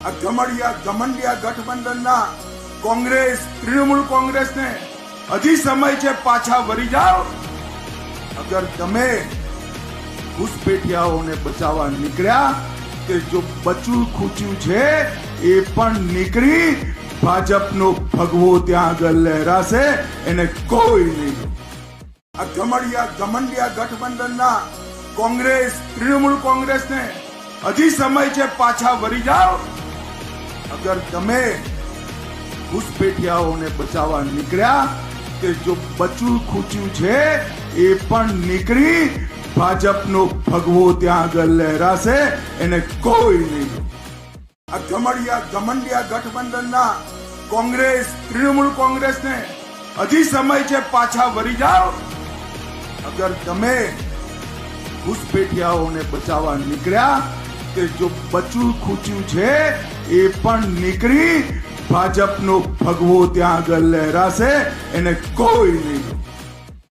આ જમડિયા જમંડિયા ગઠબંધનના કોંગ્રેસ, તૃણમૂલ કોંગ્રેસને હજી સમય છે પાછા વળી જાઓ. અગર તમે ઘૂસપેઠિયાઓને બચાવવા નીકળ્યા, કે જો બચવું ખૂચ્યું છે, એ પણ નીકળી ભાજપનો ભગવો ત્યાં આગળ લહેરાશે, એને કોઈ નહીં આ જમડિયા ગમંડિયા ગઠબંધનના કોંગ્રેસ, તૃણમૂલ કોંગ્રેસને હજી સમય છે પાછા વળી જાઓ. અગર તમે ઘૂસપેઠિયાઓને બચાવવા નીકળ્યા કે જો બચવું ખૂચ્યું છે, એ પણ નીકળી ભાજપનો ભગવો ત્યાં આગળ લહેરાશે, એને કોઈ નહીં આ ગમંડિયા ગઠબંધનના કોંગ્રેસ, તૃણમૂલ કોંગ્રેસને હજી સમય છે પાછા વળી જાઓ. અગર તમે ઘૂસપેઠિયાઓને બચાવવા નીકળ્યા તે જો બચવું ખૂચ્યું છે, એ પણ નીકળી ભાજપનો ભગવો ત્યાં આગળ લહેરાશે, એને કોઈ નહીં.